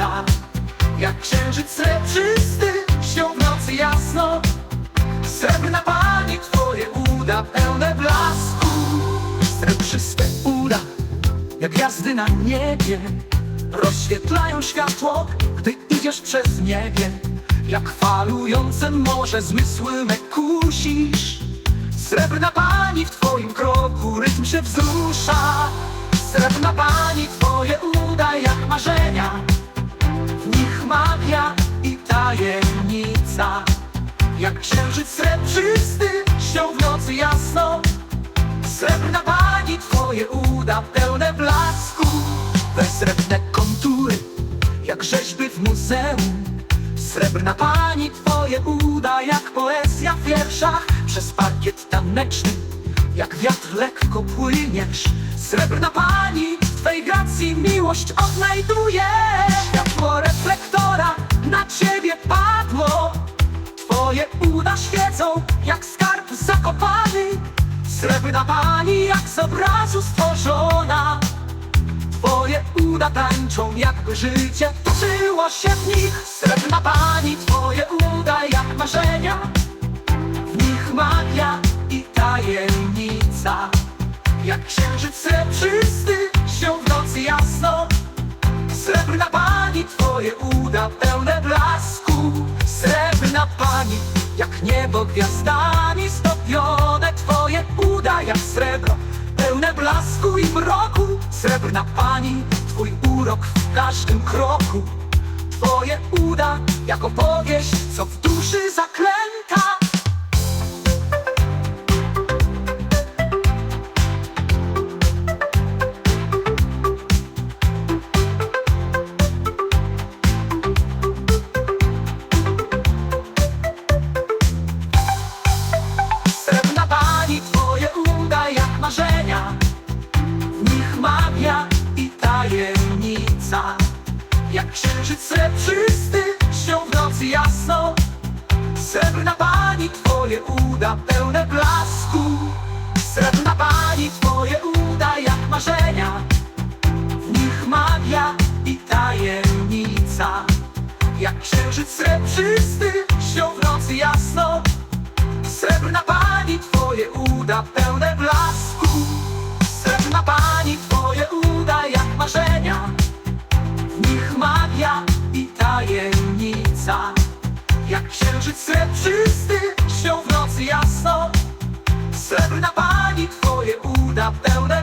tajemnica Jak księżyc srebrzysty Śnią w nocy jasno. Srebrna pani twoje uda pełne blasku. Srebrzyste uda Jak gwiazdy na niebie. Rozświetlają światło Gdy idziesz przez niebie Jak falujące morze Zmysły me kusisz. Srebrna pani w twoim kroku Rytm się wzrusza. Srebrna pani twoje uda tajemnica Jak księżyc srebrzysty Śnią w nocy jasno Srebrna pani twoje uda pełne blasku. Bezsrebrne kontury jak rzeźby w muzeum. Srebrna pani twoje uda jak poezja w wierszach. Przez parkiet taneczny jak wiatr lekko płyniesz. Srebrna pani w twej gracji miłość odnajduje Świecą jak skarb zakopany. Srebrna pani jak z obrazu stworzona. Twoje uda tańczą jakby życie toczyło się w nich. Srebrna pani Twoje uda jak marzenia. W nich magia i tajemnica. Jak księżyc srebrzysty Śnią w nocy jasno. Srebrna pani, twoje uda pełne blasku. Srebrna pani, niebo gwiazdami stopione Twoje uda jak srebro, pełne blasku i mroku. Srebrna pani, twój urok w każdym kroku. Twoje uda jak opowieść, co w duszy zaklęta Jak księżyc srebrzysty Śnią w nocy jasno. Srebrna pani, twoje uda pełne blasku. Srebrna pani, twoje uda jak marzenia. W nich magia i tajemnica. Jak księżyc srebrzysty Śnią w nocy jasno. Srebrna pani, twoje uda pełne blasku. Srebrna pani, twoje uda jak marzenia i tajemnica. Jak księżyc srebrzysty, śnią w nocy jasno. Srebrna pani, twoje uda pełne